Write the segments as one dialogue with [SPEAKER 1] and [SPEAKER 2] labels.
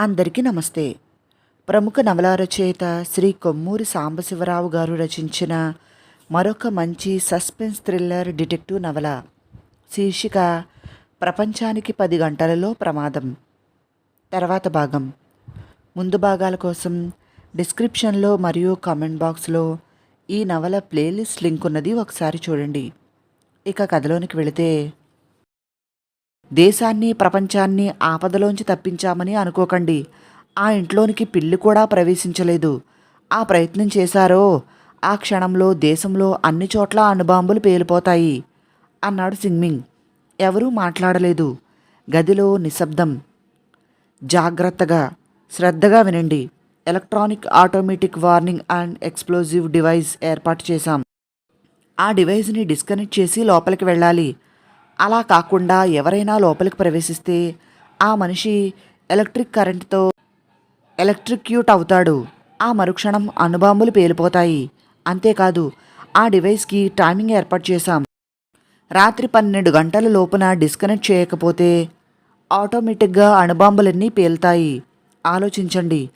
[SPEAKER 1] అందరికీ నమస్తే. ప్రముఖ నవలా రచయిత శ్రీ కొమ్మూరి సాంబశివరావు గారు రచించిన మరొక మంచి సస్పెన్స్ థ్రిల్లర్ డిటెక్టివ్ నవల శీర్షిక ప్రపంచానికి పది గంటలలో ప్రమాదం. తర్వాత భాగం. ముందు భాగాల కోసం డిస్క్రిప్షన్లో మరియు కామెంట్ బాక్స్లో ఈ నవల ప్లేలిస్ట్ లింక్ ఉన్నది ఒకసారి చూడండి. ఇక కథలోనికి వెళితే దేశాన్ని ప్రపంచాన్ని ఆపదలోంచి తప్పించామని అనుకోకండి. ఆ ఇంట్లోనికి పిల్లి కూడా ప్రవేశించలేదు. ఆ ప్రయత్నం చేశారో? ఆ క్షణంలో దేశంలో అన్ని చోట్ల అణుబాంబులు పేలిపోతాయి అన్నాడు సింగ్మింగ్. ఎవరూ మాట్లాడలేదు. గదిలో నిశ్శబ్దం. జాగ్రత్తగా శ్రద్ధగా వినండి. Electronic automatic warning and explosive device ఏర్పాటు చేశాం. ఆ డివైస్ని డిస్కనెక్ట్ చేసి లోపలికి వెళ్ళాలి. అలా కాకుండా ఎవరైనా లోపలికి ప్రవేశిస్తే ఆ మనిషి ఎలక్ట్రిక్ కరెంటుతో ఎలక్ట్రిక్యూట్ అవుతాడు. ఆ మరుక్షణం అణుబాంబులు పేలిపోతాయి. అంతేకాదు ఆ డివైస్కి టైమింగ్ ఏర్పాటు చేశాం. రాత్రి పన్నెండు గంటల లోపున డిస్కనెక్ట్ చేయకపోతే ఆటోమేటిక్గా అణుబాంబులన్నీ పేలుతాయి. ఆలోచించండి.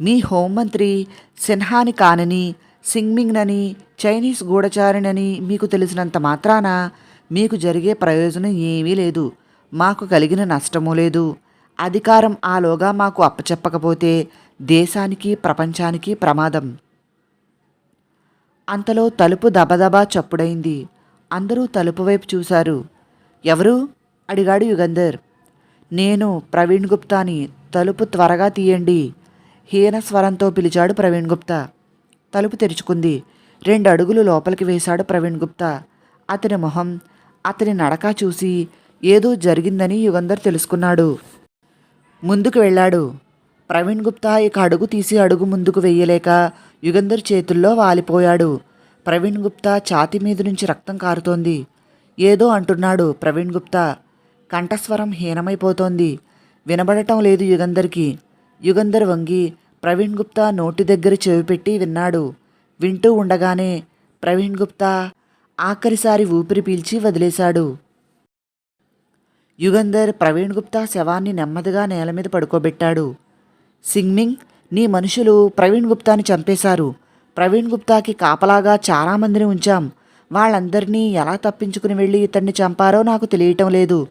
[SPEAKER 1] మీ హోంమంత్రి సిన్హాని కానని సింగ్మింగ్నని చైనీస్ గూఢచారినని మీకు తెలిసినంత మాత్రాన మీకు జరిగే ప్రయోజనం ఏమీ లేదు. మాకు కలిగిన నష్టమూ లేదు. అధికారం ఆలోగా మాకు అప్పచెప్పకపోతే దేశానికి ప్రపంచానికి ప్రమాదం. అంతలో తలుపు దబదబా చప్పుడైంది. అందరూ తలుపు వైపు చూశారు. ఎవరు? అడిగాడు యుగంధర్. నేను ప్రవీణ్ గుప్తాని. తలుపు త్వరగా తీయండి. హీన స్వరంతో పిలిచాడు ప్రవీణ్ గుప్తా. తలుపు తెరుచుకుంది. రెండు అడుగులు లోపలికి వేశాడు ప్రవీణ్ గుప్తా. అతని మొహం అతని నడక చూసి ఏదో జరిగిందని యుగంధర్ తెలుసుకున్నాడు. ముందుకు వెళ్ళాడు. ప్రవీణ్ గుప్తా ఇక అడుగు తీసి అడుగు ముందుకు వెయ్యలేక యుగంధర్ చేతుల్లో వాలిపోయాడు. ప్రవీణ్ గుప్తా ఛాతి మీద నుంచి రక్తం కారుతోంది. ఏదో అంటున్నాడు ప్రవీణ్ గుప్తా. కంఠస్వరం హీనమైపోతోంది. వినబడటం లేదు యుగంధర్కి. యుగంధర్ వంగి ప్రవీణ్ గుప్తా నోటి దగ్గర చెవి పెట్టి విన్నాడు. వింటూ ఉండగానే ప్రవీణ్ గుప్తా ఆఖరిసారి ఊపిరి పీల్చి వదిలేశాడు. యుగంధర్ ప్రవీణ్ గుప్తా శవాన్ని నెమ్మదిగా నేల మీద పడుకోబెట్టాడు. సింగ్మింగ్ నీ మనుషులు ప్రవీణ్ గుప్తాని చంపేశారు. ప్రవీణ్ గుప్తాకి కాపలాగా చాలామందిని ఉంచాం. వాళ్ళందరినీ ఎలా తప్పించుకుని వెళ్ళి ఇతన్ని చంపారో నాకు తెలియటం లేదు.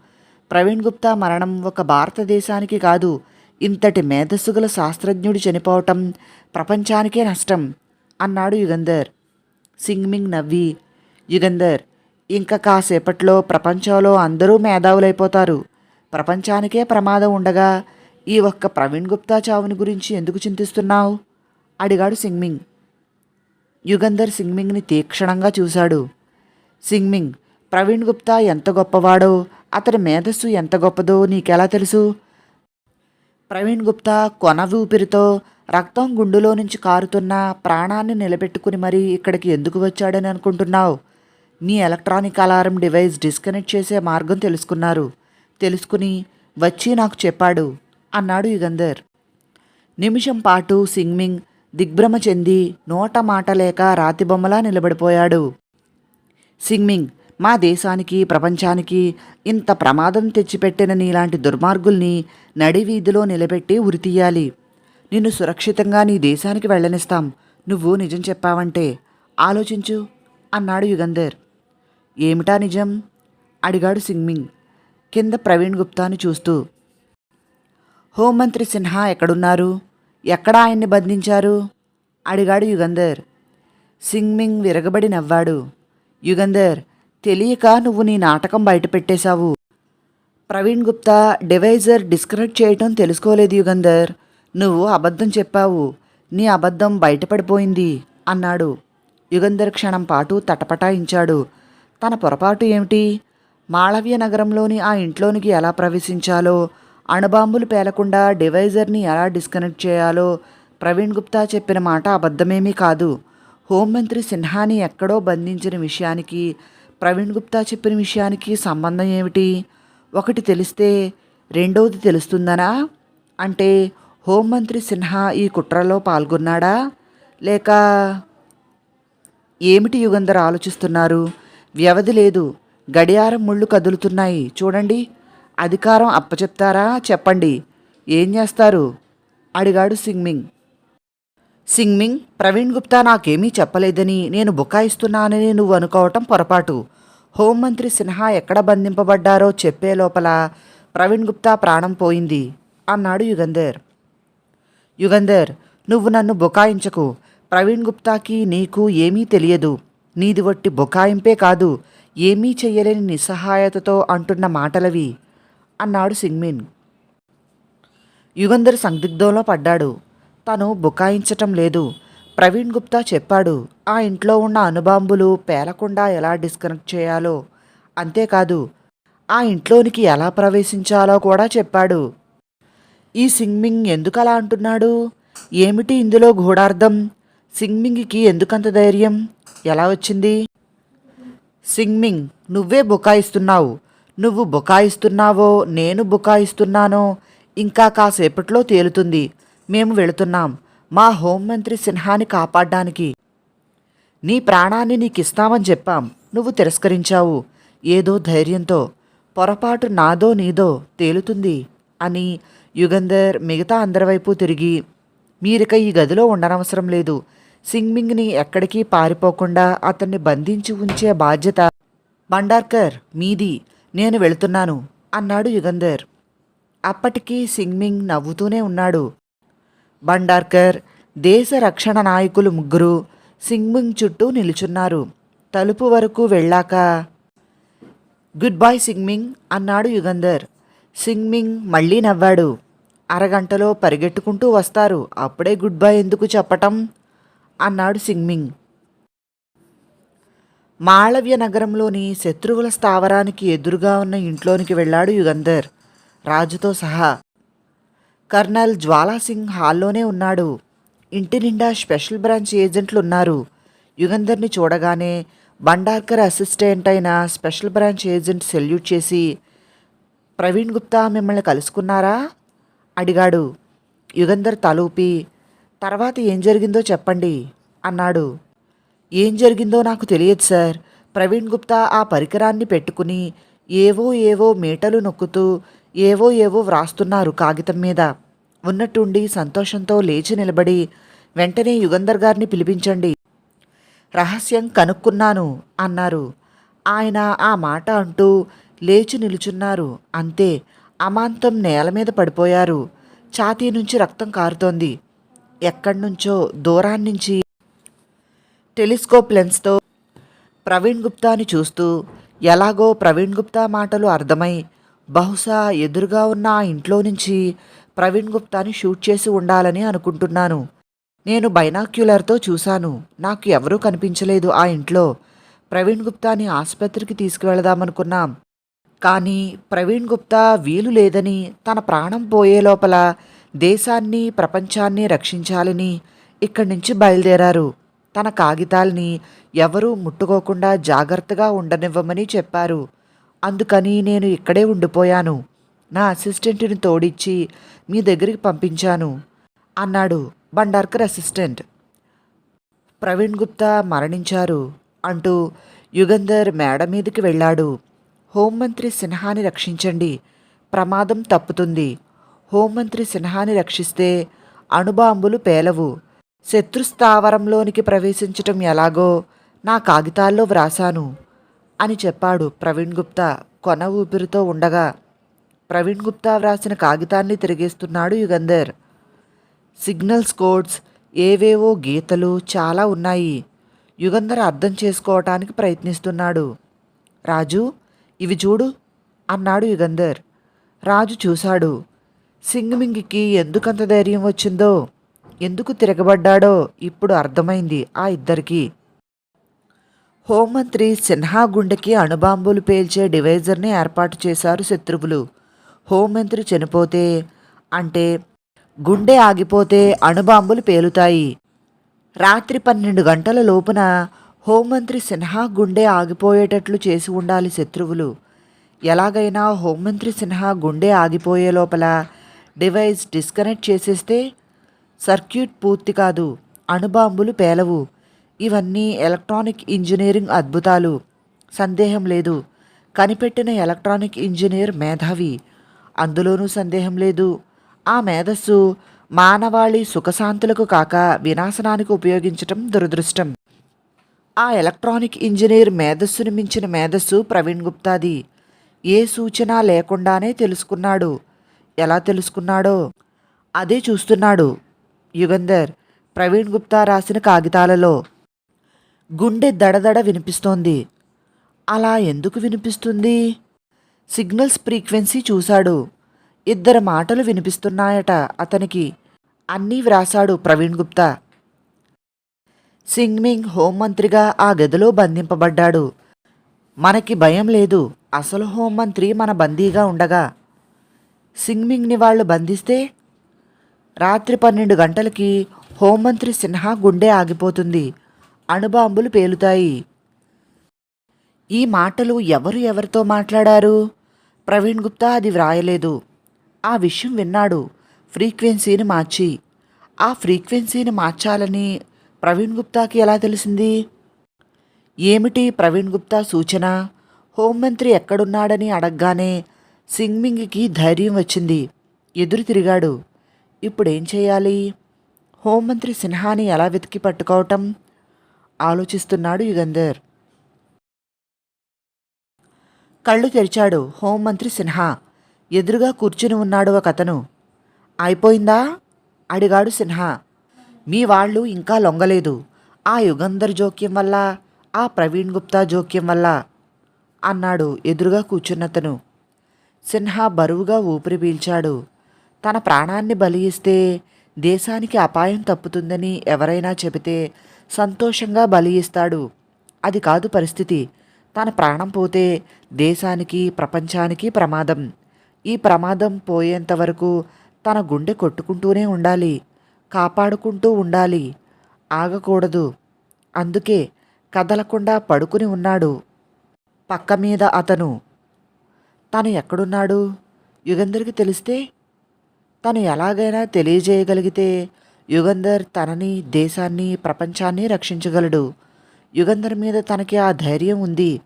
[SPEAKER 1] ప్రవీణ్ గుప్తా మరణం ఒక భారతదేశానికి కాదు. ఇంతటి మేధస్సు గల శాస్త్రజ్ఞుడు చనిపోవటం ప్రపంచానికే నష్టం అన్నాడు యుగంధర్. సింగ్మింగ్ నవ్వి యుగంధర్ ఇంకా కాసేపట్లో ప్రపంచంలో అందరూ మేధావులైపోతారు. ప్రపంచానికే ప్రమాదం ఉండగా ఈ ఒక్క ప్రవీణ్ గుప్తా చావుని గురించి ఎందుకు చింతిస్తున్నావు? అడిగాడు సింగ్మింగ్. యుగంధర్ సింగ్మింగ్ని తీక్షణంగా చూశాడు. సింగ్మింగ్ ప్రవీణ్ గుప్తా ఎంత గొప్పవాడో అతడి మేధస్సు ఎంత గొప్పదో నీకెలా తెలుసు? ప్రవీణ్ గుప్తా కొన ఊపిరితో రక్తం గుండులో నుంచి కారుతున్న ప్రాణాన్ని నిలబెట్టుకుని మరీ ఇక్కడికి ఎందుకు వచ్చాడని అనుకుంటున్నావు? మీ ఎలక్ట్రానిక్ అలారం డివైస్ డిస్కనెక్ట్ చేసే మార్గం తెలుసుకున్నారు. తెలుసుకుని వచ్చి నాకు చెప్పాడు అన్నాడు యుగంధర్. నిమిషం పాటు సింగ్మింగ్ దిగ్భ్రమ చెంది నోట మాట లేక రాతిబొమ్మలా నిలబడిపోయాడు. సింగ్మింగ్ మా దేశానికి ప్రపంచానికి ఇంత ప్రమాదం తెచ్చిపెట్టిన నీలాంటి దుర్మార్గుల్ని నడి వీధిలో నిలబెట్టి ఉరితీయాలి. నిన్ను సురక్షితంగా నీ దేశానికి వెళ్ళనిస్తాం. నువ్వు నిజం చెప్పావంటే ఆలోచించు అన్నాడు యుగంధర్. ఏమిటా నిజం? అడిగాడు సింగ్మింగ్. కింద ప్రవీణ్ గుప్తాని చూస్తూ. హోంమంత్రి సిన్హా ఎక్కడున్నారు? ఎక్కడ ఆయన్ని బంధించారు? అడిగాడు యుగంధర్. సింగ్మింగ్ విరగబడి నవ్వాడు. యుగంధర్ తెలియక నువ్వు నీ నాటకం బయటపెట్టేశావు ప్రవీణ్ గుప్తా డివైజర్ డిస్కనెక్ట్ చేయటం తెలుసుకోలేదు యుగంధర్. నువ్వు అబద్ధం చెప్పావు. నీ అబద్ధం బయటపడిపోయింది అన్నాడు. యుగంధర్ క్షణం పాటు తటపటాయించాడు. తన పొరపాటు ఏమిటి? మాళవ్య నగరంలోని ఆ ఇంట్లోనికి ఎలా ప్రవేశించాలో అణుబాంబులు పేలకుండా డివైజర్ని ఎలా డిస్కనెక్ట్ చేయాలో ప్రవీణ్ గుప్తా చెప్పిన మాట అబద్ధమేమీ కాదు. హోంమంత్రి సిన్హాని ఎక్కడో బంధించిన విషయానికి ప్రవీణ్ గుప్తా చెప్పిన విషయానికి సంబంధం ఏమిటి? ఒకటి తెలిస్తే రెండవది తెలుస్తుందనా? అంటే హోంమంత్రి సిన్హా ఈ కుట్రలో పాల్గొన్నాడా? లేక ఏమిటి యుగంధర్ ఆలోచిస్తున్నారు? వ్యవధి లేదు. గడియారం ముళ్ళు కదులుతున్నాయి. చూడండి. అధికారం అప్పచెప్తారా? చెప్పండి. ఏం చేస్తారు? అడిగాడు సింగ్మింగ్. సింగ్మింగ్ ప్రవీణ్ గుప్తా నాకేమీ చెప్పలేదని నేను బుకాయిస్తున్నానని నువ్వు అనుకోవటం పొరపాటు. హోంమంత్రి సిన్హా ఎక్కడ బంధింపబడ్డారో చెప్పే లోపల ప్రవీణ్ గుప్తా ప్రాణం పోయింది అన్నాడు యుగంధర్. యుగంధర్ నువ్వు నన్ను బుకాయించకు. ప్రవీణ్ గుప్తాకి నీకు ఏమీ తెలియదు. నీది వట్టి బుకాయింపే కాదు ఏమీ చెయ్యలేని నిస్సహాయతతో అంటున్న మాటలవి అన్నాడు సింగ్మిన్. యుగంధర్ సందిగ్ధంలో పడ్డాడు. తను బుకాయించటం లేదు. ప్రవీణ్ గుప్తా చెప్పాడు ఆ ఇంట్లో ఉన్న అణుబాంబులు పేలకుండా ఎలా డిస్కనెక్ట్ చేయాలో. అంతేకాదు ఆ ఇంట్లోనికి ఎలా ప్రవేశించాలో కూడా చెప్పాడు. ఈ సింగ్మింగ్ ఎందుకు అలా అంటున్నాడు? ఏమిటి ఇందులో గూఢార్థం సింగ్మింగ్కి ఎందుకంత ధైర్యం? ఎలా వచ్చింది? సింగ్మింగ్ నువ్వే బుకాయిస్తున్నావు. నువ్వు బుకాయిస్తున్నావో నేను బుకాయిస్తున్నానో ఇంకా కాసేపట్లో తేలుతుంది. మేము వెళుతున్నాం. మా హోంమంత్రి సిన్హాని కాపాడ్డానికి. నీ ప్రాణాన్ని నీకిస్తామని చెప్పాం. నువ్వు తిరస్కరించావు. ఏదో ధైర్యంతో. పొరపాటు నాదో నీదో తేలుతుంది అని యుగంధర్ మిగతా అందరి వైపు తిరిగి మీరిక ఈ గదిలో ఉండనవసరం లేదు. సింగ్మింగ్ని ఎక్కడికి పారిపోకుండా అతన్ని బంధించి ఉంచే బాధ్యత. బండార్కర్ మీది నేను వెళుతున్నాను అన్నాడు యుగంధర్. అప్పటికీ సింగ్మింగ్ నవ్వుతూనే ఉన్నాడు. బండార్కర్ దేశ రక్షణ నాయకులు ముగ్గురు సింగ్మింగ్ చుట్టూ నిలుచున్నారు. తలుపు వరకు వెళ్ళాక గుడ్ బాయ్ సింగ్మింగ్ అన్నాడు యుగంధర్. సింగ్మింగ్ మళ్ళీ నవ్వాడు. అరగంటలో పరిగెట్టుకుంటూ వస్తారు. అప్పుడే గుడ్ బై ఎందుకు చెప్పటం? అన్నాడు సింగ్మింగ్. మాళవ్య నగరంలోని శత్రువుల స్థావరానికి ఎదురుగా ఉన్న ఇంట్లోనికి వెళ్ళాడు యుగంధర్. రాజుతో సహా. కర్నల్ జ్వాలాసింగ్ హాల్లోనే ఉన్నాడు. ఇంటి నిండా స్పెషల్ బ్రాంచ్ ఏజెంట్లు ఉన్నారు. యుగంధర్ని చూడగానే బండార్కర్ అసిస్టెంట్ అయిన స్పెషల్ బ్రాంచ్ ఏజెంట్ సెల్యూట్ చేసి ప్రవీణ్ గుప్తా మిమ్మల్ని కలుసుకున్నారా? అడిగాడు. యుగంధర్ తలూపి తర్వాత ఏం జరిగిందో చెప్పండి అన్నాడు. ఏం జరిగిందో నాకు తెలియదు సార్. ప్రవీణ్ గుప్తా ఆ పరికరాన్ని పెట్టుకుని ఏవో ఏవో మీటలు నొక్కుతూ ఏవో ఏవో వ్రాస్తున్నారు కాగితం మీద. ఉన్నట్టుండి సంతోషంతో లేచి నిలబడి వెంటనే యుగంధర్ గారిని పిలిపించండి. రహస్యం కనుక్కున్నాను అన్నారు. ఆయన ఆ మాట అంటూ లేచి నిలుచున్నారు. అంతే అమాంతం నేల మీద పడిపోయారు. ఛాతీ నుంచి రక్తం కారుతోంది. ఎక్కడి నుంచో దూరాన్నించి టెలిస్కోప్ లెన్స్తో ప్రవీణ్ గుప్తాని చూస్తూ ఎలాగో ప్రవీణ్ గుప్తా మాటలు అర్థమై బహుశా ఎదురుగా ఉన్న ఆ ఇంట్లో నుంచి ప్రవీణ్ గుప్తాని షూట్ చేసి ఉండాలని అనుకుంటున్నాను. నేను బైనాక్యులర్తో చూశాను. నాకు ఎవరూ కనిపించలేదు ఆ ఇంట్లో. ప్రవీణ్ గుప్తాని ఆసుపత్రికి తీసుకువెళదామనుకున్నాం. కానీ ప్రవీణ్ గుప్తా వీలు లేదని తన ప్రాణం పోయే లోపల దేశాన్ని ప్రపంచాన్ని రక్షించాలని ఇక్కడి నుంచి బయలుదేరారు. తన కాగితాల్ని ఎవరూ ముట్టుకోకుండా జాగ్రత్తగా ఉండనివ్వమని చెప్పారు. అందుకని నేను ఇక్కడే ఉండిపోయాను. నా అసిస్టెంట్ని తోడిచ్చి మీ దగ్గరికి పంపించాను అన్నాడు బండార్కర్ అసిస్టెంట్. ప్రవీణ్ గుప్తా మరణించారు అంటూ యుగంధర్ మేడ మీదకి వెళ్ళాడు. హోంమంత్రి సిన్హాని రక్షించండి ప్రమాదం తప్పుతుంది హోంమంత్రి సిన్హాని రక్షిస్తే అణుబాంబులు పేలవు. శత్రుస్థావరంలోనికి ప్రవేశించటం ఎలాగో నా కాగితాల్లో వ్రాశాను అని చెప్పాడు ప్రవీణ్ గుప్తా కొన ఊపిరితో ఉండగా. ప్రవీణ్ గుప్తా వ్రాసిన కాగితాన్ని తిరిగేస్తున్నాడు యుగంధర్. సిగ్నల్స్ కోడ్స్ ఏవేవో గీతలు చాలా ఉన్నాయి. యుగంధర్ అర్థం చేసుకోవటానికి ప్రయత్నిస్తున్నాడు. రాజు ఇవి చూడు అన్నాడు యుగంధర్. రాజు చూశాడు. సింగమింగికి ఎందుకంత ధైర్యం వచ్చిందో ఎందుకు తిరగబడ్డాడో ఇప్పుడు అర్థమైంది ఆ ఇద్దరికి. హోంమంత్రి సిన్హా గుండెకి అణుబాంబులు పేల్చే డివైజర్ని ఏర్పాటు చేశారు శత్రువులు. హోంమంత్రి చనిపోతే అంటే గుండె ఆగిపోతే అణుబాంబులు పేలుతాయి. రాత్రి పన్నెండు గంటల లోపున హోంమంత్రి సిన్హా గుండె ఆగిపోయేటట్లు చేసి ఉండాలి శత్రువులు. ఎలాగైనా హోంమంత్రి సిన్హా గుండె ఆగిపోయే లోపల డివైస్ డిస్కనెక్ట్ చేసేస్తే సర్క్యూట్ పూర్తి కాదు అణుబాంబులు పేలవు. ఇవన్నీ ఎలక్ట్రానిక్ ఇంజనీరింగ్ అద్భుతాలు. సందేహం లేదు. కనిపెట్టిన ఎలక్ట్రానిక్ ఇంజనీర్ మేధావి. అందులోనూ సందేహం లేదు. ఆ మేధస్సు మానవాళి సుఖశాంతులకు కాక వినాశనానికి ఉపయోగించటం దురదృష్టం. ఆ ఎలక్ట్రానిక్ ఇంజనీర్ మేధస్సును మించిన మేధస్సు ప్రవీణ్ గుప్తాది. ఏ సూచన లేకుండానే తెలుసుకున్నాడు. ఎలా తెలుసుకున్నాడో? అదే చూస్తున్నాడు యుగంధర్ ప్రవీణ్ గుప్తా రాసిన కాగితాలలో. గుండె దడదడ వినిపిస్తోంది. అలా ఎందుకు వినిపిస్తుంది? సిగ్నల్స్ ఫ్రీక్వెన్సీ చూశాడు. ఇద్దరు మాటలు వినిపిస్తున్నాయట అతనికి. అన్నీ వ్రాసాడు ప్రవీణ్ గుప్తా. సింగ్మింగ్ హోంమంత్రిగా ఆ గదిలో బంధింపబడ్డాడు. మనకి భయం లేదు. అసలు హోంమంత్రి మన బందీగా ఉండగా సింగ్మింగ్ని వాళ్ళు బంధిస్తే రాత్రి పన్నెండు గంటలకి హోంమంత్రి సిన్హా గుండె ఆగిపోతుంది. అణుబాంబులు పేలుతాయి. ఈ మాటలు ఎవరు ఎవరితో మాట్లాడారు? ప్రవీణ్ గుప్తా అది వ్రాయలేదు. ఆ విషయం విన్నాడు ఫ్రీక్వెన్సీని మార్చి. ఆ ఫ్రీక్వెన్సీని మార్చాలని ప్రవీణ్ గుప్తాకి ఎలా తెలిసింది? ఏమిటి ప్రవీణ్ గుప్తా సూచన? హోంమంత్రి ఎక్కడున్నాడని అడగగానే సింగ్మింగ్కి ధైర్యం వచ్చింది. ఎదురు తిరిగాడు. ఇప్పుడేం చేయాలి? హోంమంత్రి సిన్హాని ఎలా వెతికి పట్టుకోవటం? ఆలోచిస్తున్నాడు యుగంధర్. కళ్ళు తెరిచాడు హోంమంత్రి సిన్హా. ఎదురుగా కూర్చుని ఉన్నాడు ఒక అతను. అయిపోయిందా? అడిగాడు సిన్హా. మీ వాళ్ళు ఇంకా లొంగలేదు. ఆ యుగంధర్ జోక్యం వల్ల ఆ ప్రవీణ్ గుప్తా జోక్యం వల్ల అన్నాడు ఎదురుగా కూర్చున్నతను. సిన్హా బరువుగా ఊపిరి పీల్చాడు. తన ప్రాణాన్ని బలి ఇస్తే దేశానికి అపాయం తప్పుతుందని ఎవరైనా చెబితే సంతోషంగా బలి ఇస్తాడు అది కాదు పరిస్థితి. తన ప్రాణం పోతే దేశానికి ప్రపంచానికి ప్రమాదం. ఈ ప్రమాదం పోయేంత వరకు తన గుండె కొట్టుకుంటూనే ఉండాలి. కాపాడుకుంటూ ఉండాలి. ఆగకూడదు. అందుకే కదలకుండా పడుకుని ఉన్నాడు. పక్క మీద అతను తను ఎక్కడున్నాడు? యుగంధర్కి తెలిస్తే? తను ఎలాగైనా తెలియజేయగలిగితే యుగంధర్ తనని దేశాన్ని ప్రపంచాన్ని రక్షించగలడు. యుగంధర్ మీద తనకి ఆ ధైర్యం ఉంది.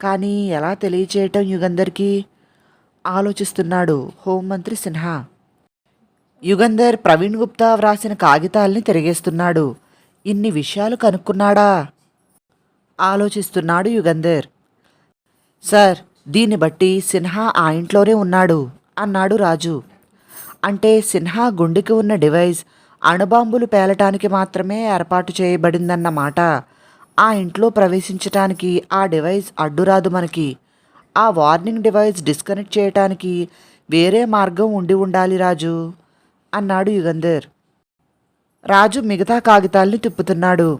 [SPEAKER 1] కానీ ఎలా తెలియచేయటం యుగంధర్కి? ఆలోచిస్తున్నాడు హోంమంత్రి సిన్హా. యుగంధర్ ప్రవీణ్ గుప్తా వ్రాసిన కాగితాల్ని తిరిగేస్తున్నాడు. ఇన్ని విషయాలు కనుక్కున్నాడా? ఆలోచిస్తున్నాడు యుగంధర్. సార్ దీన్ని బట్టి సిన్హా ఆ ఇంట్లోనే ఉన్నాడు అన్నాడు రాజు. అంటే సిన్హా గుండెకి ఉన్న డివైస్ అణుబాంబులు పేలటానికి మాత్రమే ఏర్పాటు చేయబడిందన్నమాట ఆ ఇంట్లో ప్రవేశించటానికి ఆ డివైస్ అడ్డురాదు మనకి. ఆ వార్నింగ్ డివైస్ డిస్కనెక్ట్ చేయటానికి వేరే మార్గం ఉండి ఉండాలి రాజు అన్నాడు యుగంధర్. రాజు మిగతా కాగితాల్ని తిప్పుతున్నాడు.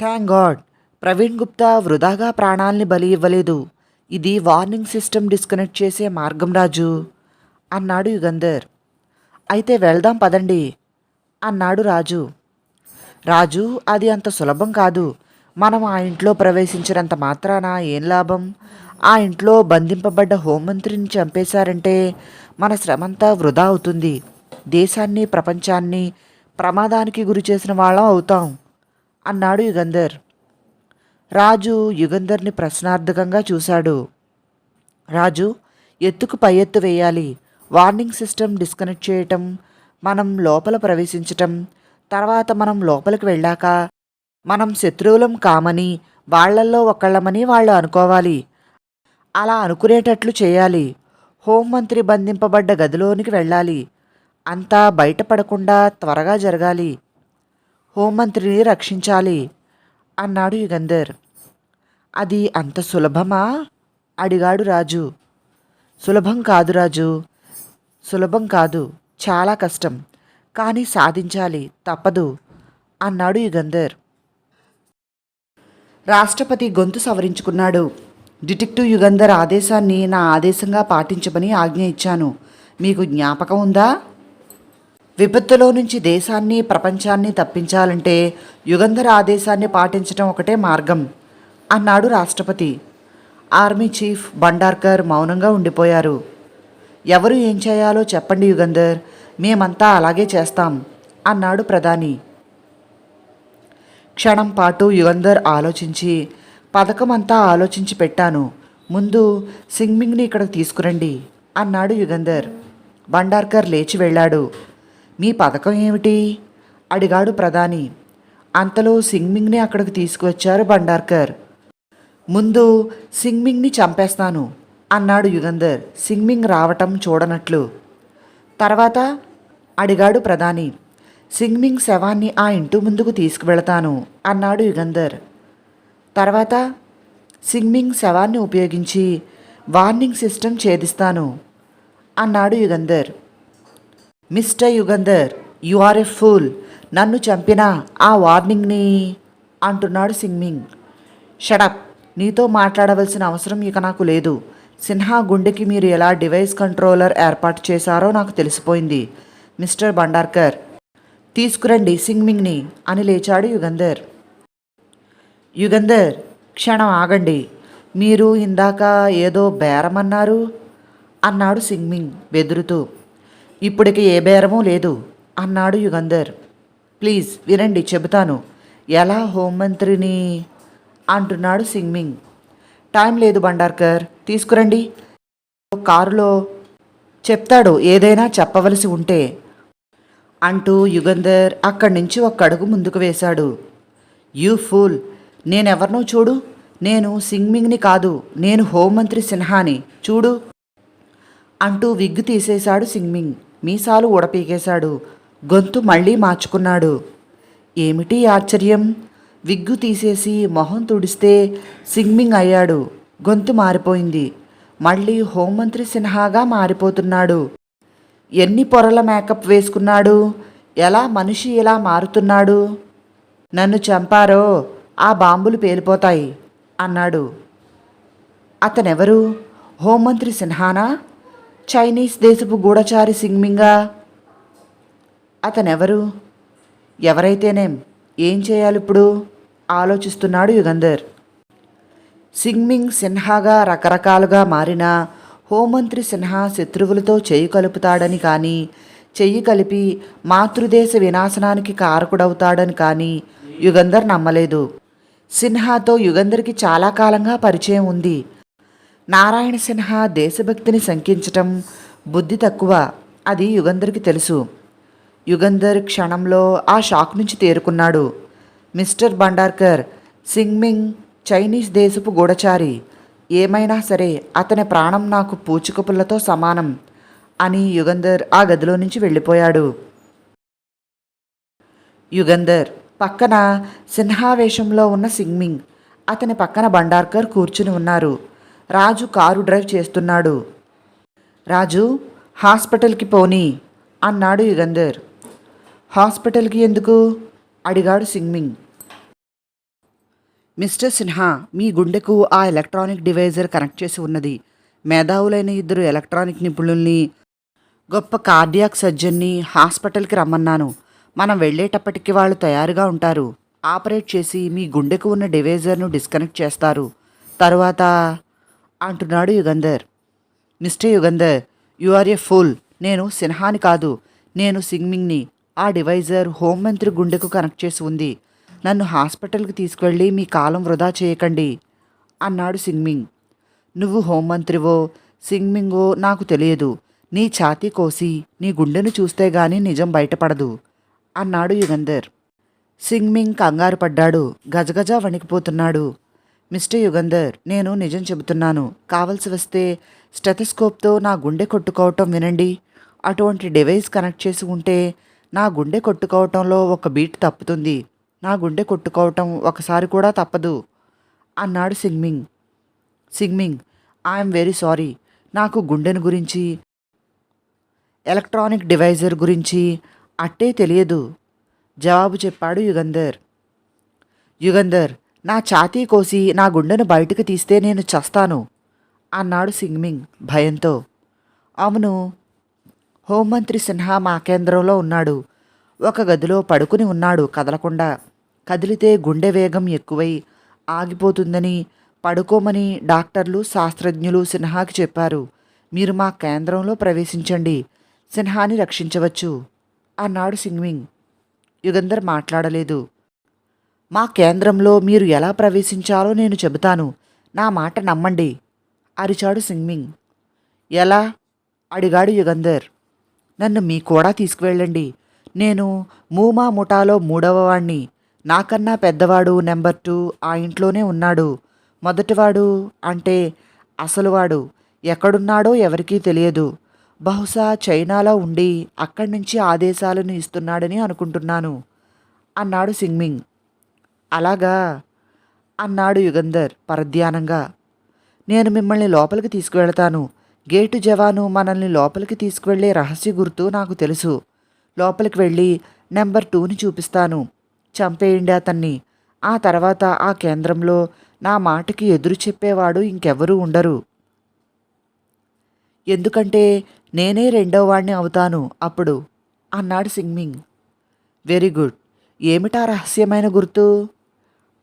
[SPEAKER 1] థ్యాంక్ గాడ్ ప్రవీణ్ గుప్తా వృధాగా ప్రాణాల్ని బలి ఇవ్వలేదు. ఇది వార్నింగ్ సిస్టమ్ డిస్కనెక్ట్ చేసే మార్గం రాజు. అన్నాడు యుగంధర్. అయితే వెళ్దాం పదండి అన్నాడు రాజు. రాజు అది అంత సులభం కాదు. మనం ఆ ఇంట్లో ప్రవేశించినంత మాత్రాన ఏం లాభం? ఆ ఇంట్లో బంధింపబడ్డ హోంమంత్రిని చంపేశారంటే మన శ్రమంతా వృధా అవుతుంది. దేశాన్ని ప్రపంచాన్ని ప్రమాదానికి గురి చేసిన వాళ్ళం అవుతాం అన్నాడు యుగంధర్. రాజు యుగంధర్ని ప్రశ్నార్థకంగా చూశాడు. రాజు ఎత్తుకు పై ఎత్తు వేయాలి. వార్నింగ్ సిస్టమ్ డిస్కనెక్ట్ చేయటం మనం లోపల ప్రవేశించటం తర్వాత మనం లోపలికి వెళ్ళాక మనం శత్రువులం కామని వాళ్ళల్లో ఒకళ్ళమని వాళ్ళు అనుకోవాలి. అలా అనుకునేటట్లు చేయాలి. హోంమంత్రి బంధింపబడ్డ గదిలోనికి వెళ్ళాలి. అంతా బయటపడకుండా త్వరగా జరగాలి. హోంమంత్రిని రక్షించాలి. అన్నాడు యుగంధర్. అది అంత సులభమా? అడిగాడు రాజు. సులభం కాదు రాజు. సులభం కాదు. చాలా కష్టం. కానీ సాధించాలి. తప్పదు అన్నాడు యుగంధర్. రాష్ట్రపతి గొంతు సవరించుకున్నాడు. డిటెక్టివ్ యుగంధర్ ఆదేశాన్ని నా ఆదేశంగా పాటించమని ఆజ్ఞ ఇచ్చాను. మీకు జ్ఞాపకం ఉందా? విపత్తులో నుంచి దేశాన్ని ప్రపంచాన్ని తప్పించాలంటే యుగంధర్ ఆదేశాన్ని పాటించడం ఒకటే మార్గం అన్నాడు రాష్ట్రపతి. ఆర్మీ చీఫ్ బండార్కర్ మౌనంగా ఉండిపోయారు. ఎవరు ఏం చేయాలో చెప్పండి యుగంధర్ మేమంతా అలాగే చేస్తాం అన్నాడు ప్రధాని. క్షణం పాటు యుగంధర్ ఆలోచించి పథకం అంతా ఆలోచించి పెట్టాను ముందు సింగ్మింగ్ని ఇక్కడికి తీసుకురండి అన్నాడు యుగంధర్. బండార్కర్ లేచి వెళ్ళాడు. మీ పథకం ఏమిటి? అడిగాడు ప్రధాని. అంతలో సింగ్మింగ్ని అక్కడికి తీసుకువచ్చారు భండార్కర్ ముందు సింగ్మింగ్ని చంపేస్తాను అన్నాడు యుగంధర్. సింగ్మింగ్ రావటం చూడనట్లు. తర్వాత అడిగాడు ప్రధాని. సింగ్మింగ్ శవాన్ని ఆ ఇంటి ముందుకు తీసుకువెళతాను అన్నాడు యుగంధర్. తర్వాత సింగ్మింగ్ శవాన్ని ఉపయోగించి వార్నింగ్ సిస్టమ్ ఛేదిస్తాను అన్నాడు Yugandhar. Mister Yugandhar you are a fool నన్ను చంపిన ఆ వార్నింగ్ని అంటున్నాడు సింగ్మింగ్. షడప్ నీతో మాట్లాడవలసిన అవసరం ఇక నాకు లేదు. సిన్హా గుండెకి మీరు ఎలా డివైస్ కంట్రోలర్ ఏర్పాటు చేశారో నాకు తెలిసిపోయింది. మిస్టర్ బండార్కర్ తీసుకురండి సింగ్మింగ్ని అని లేచాడు యుగంధర్. యుగంధర్ క్షణం ఆగండి. మీరు ఇందాక ఏదో బేరమన్నారు అన్నాడు సింగ్మింగ్ బెదురుతూ. ఇప్పటికి ఏ బేరమూ లేదు అన్నాడు యుగంధర్. ప్లీజ్ వినండి చెబుతాను. ఎలా హోంమంత్రిని అంటున్నాడు సింగ్మింగ్. టైం లేదు బండార్కర్ తీసుకురండి. కారులో చెప్తాడు ఏదైనా చెప్పవలసి ఉంటే అంటూ యుగంధర్ అక్కడి నుంచి ఒక అడుగు ముందుకు వేశాడు. You fool! నేనెవరినో చూడు. నేను సింగ్మింగ్ని కాదు నేను హోంమంత్రి సిన్హాని. చూడు. అంటూ విగ్గు తీసేశాడు సింగ్మింగ్. మీసాలు ఊడపీకేశాడు. గొంతు మళ్ళీ మార్చుకున్నాడు. ఏమిటి ఆశ్చర్యం? విగ్గు తీసేసి మొహం తుడిస్తే సింగ్మింగ్ అయ్యాడు. గొంతు మారిపోయింది. మళ్ళీ హోంమంత్రి సిన్హాగా మారిపోతున్నాడు. ఎన్ని పొరల మేకప్ వేసుకున్నాడు? ఎలా మనిషి ఇలా మారుతున్నాడు? నన్ను చంపారో? ఆ బాంబులు పేలిపోతాయి అన్నాడు. అతనెవరు? హోంమంత్రి సిన్హానా? చైనీస్ దేశపు గూఢచారి సింగ్మింగా. అతనెవరు? ఎవరైతేనేం? ఏం చేయాలిప్పుడు ఆలోచిస్తున్నాడు యుగంధర్. సింగ్మింగ్ సిన్హాగా రకరకాలుగా మారిన హోంమంత్రి సిన్హా శత్రువులతో చెయ్యి కలుపుతాడని కానీ చెయ్యి కలిపి మాతృదేశ వినాశనానికి కారకుడవుతాడని కానీ యుగంధర్ నమ్మలేదు. సిన్హాతో యుగంధర్కి చాలా కాలంగా పరిచయం ఉంది. నారాయణ సిన్హా దేశభక్తిని శంకించటం బుద్ధి తక్కువ అది యుగంధర్కి తెలుసు. యుగంధర్ క్షణంలో ఆ షాక్ నుంచి తేరుకున్నాడు. మిస్టర్ బండార్కర్ సింగ్మింగ్ చైనీస్ దేశపు గూఢచారి ఏమైనా సరే అతని ప్రాణం నాకు పూచికపుల్లతో సమానం అని యుగంధర్ ఆ గదిలో నుంచి వెళ్ళిపోయాడు. యుగంధర్ పక్కన సింహావేశంలో ఉన్న సింగ్మింగ్ అతని పక్కన బండార్కర్ కూర్చుని ఉన్నారు. రాజు కారు డ్రైవ్ చేస్తున్నాడు. రాజు హాస్పిటల్కి పోనీ అన్నాడు యుగంధర్. హాస్పిటల్కి ఎందుకు? అడిగాడు సింగ్మింగ్. మిస్టర్ సిన్హా మీ గుండెకు ఆ ఎలక్ట్రానిక్ డివైజర్ కనెక్ట్ చేసి ఉన్నది. మేధావులైన ఇద్దరు ఎలక్ట్రానిక్ నిపుణుల్ని గొప్ప కార్డియాక్ సర్జన్ని హాస్పిటల్కి రమ్మన్నాను. మనం వెళ్ళేటప్పటికి వాళ్ళు తయారుగా ఉంటారు. ఆపరేట్ చేసి మీ గుండెకు ఉన్న డివైజర్ను డిస్కనెక్ట్ చేస్తారు. తరువాత అంటున్నాడు Yugandhar. Mister Yugandhar you are a fool. నేను సిన్హాని కాదు నేను సింగ్మింగ్ని. ఆ డివైజర్ హోంమంత్రి గుండెకు కనెక్ట్ చేసి ఉంది. నన్ను హాస్పిటల్కి తీసుకువెళ్ళి మీ కాలం వృధా చేయకండి అన్నాడు సింగ్మింగ్. నువ్వు హోంమంత్రివో సింగ్మింగో నాకు తెలియదు. నీ ఛాతీ కోసి నీ గుండెను చూస్తే గాని నిజం బయటపడదు అన్నాడు యుగంధర్. సింగ్మింగ్ కంగారు పడ్డాడు గజగజ వణికిపోతున్నాడు. మిస్టర్ యుగంధర్ నేను నిజం చెబుతున్నాను. కావలసి వస్తే స్టెథస్కోప్తో నా గుండె కొట్టుకోవటం వినండి. అటువంటి డివైస్ కనెక్ట్ చేసి ఉంటే నా గుండె కొట్టుకోవటంలో ఒక బీట్ తప్పుతుంది. నా గుండె కొట్టుకోవటం ఒకసారి కూడా తప్పదు. అన్నాడు సింగ్మింగ్. సింగ్మింగ్ ఐఎమ్ వెరీ సారీ. నాకు గుండెను గురించి ఎలక్ట్రానిక్ డివైజర్ గురించి అట్టే తెలియదు. జవాబు చెప్పాడు యుగంధర్. యుగంధర్ నా ఛాతీ కోసి నా గుండెను బయటకు తీస్తే నేను చస్తాను అన్నాడు సింగ్మింగ్ భయంతో. అవును హోంమంత్రి సిన్హా మా కేంద్రంలో ఉన్నాడు. ఒక గదిలో పడుకుని ఉన్నాడు కదలకుండా. కదిలితే గుండె వేగం ఎక్కువై ఆగిపోతుందని పడుకోమని డాక్టర్లు శాస్త్రజ్ఞులు సిన్హాకి చెప్పారు. మీరు మా కేంద్రంలో ప్రవేశించండి. సిన్హాని రక్షించవచ్చు అన్నాడు సింగ్మింగ్. యుగంధర్ మాట్లాడలేదు. మా కేంద్రంలో మీరు ఎలా ప్రవేశించాలో నేను చెబుతాను. నా మాట నమ్మండి. అరిచాడు సింగ్మింగ్. ఎలా? అడిగాడు యుగంధర్. నన్ను మీ కూడా తీసుకువెళ్ళండి. నేను మూమా ముఠాలో మూడవ వాణ్ణి. నాకన్నా పెద్దవాడు నెంబర్ టూ ఆ ఇంట్లోనే ఉన్నాడు. మొదటివాడు అంటే అసలువాడు. ఎక్కడున్నాడో ఎవరికీ తెలియదు. బహుశా చైనాలో ఉండి అక్కడి నుంచి ఆదేశాలను ఇస్తున్నాడని అనుకుంటున్నాను అన్నాడు సింగ్మింగ్. అలాగా? అన్నాడు యుగంధర్ పరధ్యానంగా. నేను మిమ్మల్ని లోపలికి తీసుకువెళతాను. గేటు జవాను మనల్ని లోపలికి తీసుకువెళ్ళే రహస్య గుర్తు నాకు తెలుసు. లోపలికి వెళ్ళి నెంబర్ టూని చూపిస్తాను. చంపేయండి అతన్ని. ఆ తర్వాత ఆ కేంద్రంలో నా మాటకి ఎదురు చెప్పేవాడు ఇంకెవరూ ఉండరు. ఎందుకంటే నేనే రెండో వాణ్ణి అవుతాను అప్పుడు అన్నాడు సింగ్మింగ్. Very good. ఏమిటా రహస్యమైన గుర్తు?